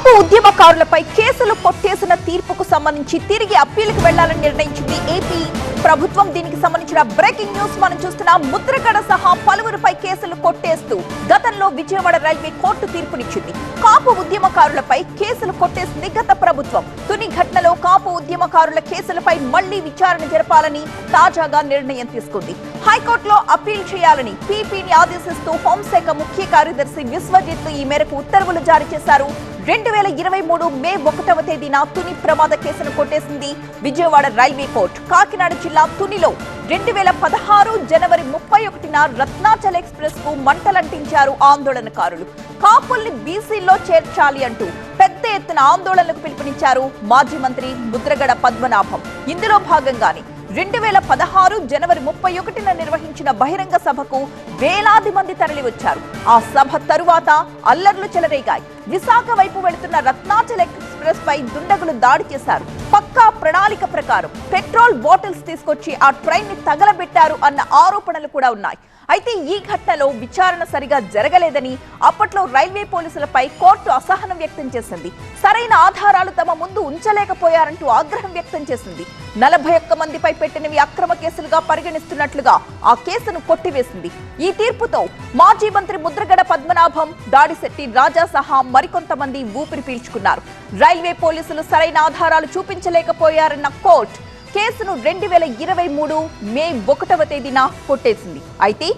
కాపు ఉద్యమకారులపై కేసులు కొట్టేసిన తీర్పుకు సంబంధించి తిరిగి అప్పీలకు వెళ్ళాలని నిర్ణయించింది ఏపీ. ప్రభుత్వం దీనికి సంబంధించిన బ్రేకింగ్ న్యూస్ మనం చూస్తున్నాం ముద్రగడ సహా పలువురిపై కేసులు కొట్టేస్తూ గతంలో విజయవాడ రైల్వే కోర్టు తీర్పునిచ్చింది. కాపు ఉద్యమకారులపై కేసులు కొట్టేసింది గత ప్రభుత్వం. తుని ఘటనలో కాపు ఉద్యమకారుల కేసులపై మళ్ళీ విచారణ జరపాలని తాజాగా నిర్ణయం తీసుకుంది. హైకోర్టులో అప్పీల్ చేయాలని పీపీని ఆదేశిస్తూ హోంశాఖ ముఖ్య కార్యదర్శి విశ్వజిత్ ఈ మేరకు ఉత్తర్వులు జారీ చేశారు. రెండు వేల ఇరవై మూడు మే ఒకటవ తేదీన తుని ప్రమాద కేసును కొట్టేసింది విజయవాడ రైల్వే కోర్టు. కాకినాడ జిల్లా తునిలో రెండు వేల పదహారు జనవరి ముప్పై ఒకటిన రత్నాచల్ ఎక్స్ప్రెస్కు మంటలంటించారు ఆందోళనకారులు. కాపుల్ని బీసీల్లో చేర్చాలి అంటూ పెద్ద ఎత్తున ఆందోళనలకు పిలుపునిచ్చారు మాజీ మంత్రి ముద్రగడ పద్మనాభం. ఇందులో భాగంగానే రెండు వేల పదహారు జనవరి ముప్పై ఒకటిన నిర్వహించిన బహిరంగ సభకు వేలాది మంది తరలివచ్చారు. ఆ సభ తరువాత అల్లర్లు చెలరేగాయి. విశాఖ వైపు వెళుతున్న రత్నాచల్ ఎక్స్ప్రెస్ పై దుండగులు దాడి చేశారు. పక్కా ప్రణాళిక ప్రకారం పెట్రోల్ బాటిల్స్ తీసుకొచ్చి ఆ ట్రైన్ని తగలబెట్టారు అన్న ఆరోపణలు కూడా ఉన్నాయి. అయితే ఈ ఘటనలో విచారణ సరిగా జరగలేదని అప్పట్లో రైల్వే పోలీసులపై కోర్టు అసహనం వ్యక్తం చేసింది. సరైన ఆధారాలు తమ ముందు ఉంచలేకపోయారంటూ ఆగ్రహం వ్యక్తం చేసింది. నలభై ఒక్క మందిపై పెట్టినవి అక్రమ కేసులుగా పరిగణిస్తున్నట్లుగా ఆ కేసును కొట్టివేసింది. ఈ తీర్పుతో మాజీ మంత్రి ముద్రగడ పద్మనాభం దాడిశెట్టి రాజా సహా మరికొంతమంది ఊపిరి పీల్చుకున్నారు. రైల్వే పోలీసులు సరైన ఆధారాలు చూపించలేకపోయారన్న కోర్టు కేసును రెండు వేల ఇరవై మూడు మే ఒకటవ తేదీన కొట్టేసింది. అయితే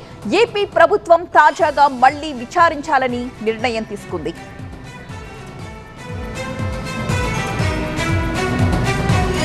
ఏపీ ప్రభుత్వం తాజాగా మళ్ళీ విచారించాలని నిర్ణయం తీసుకుంది.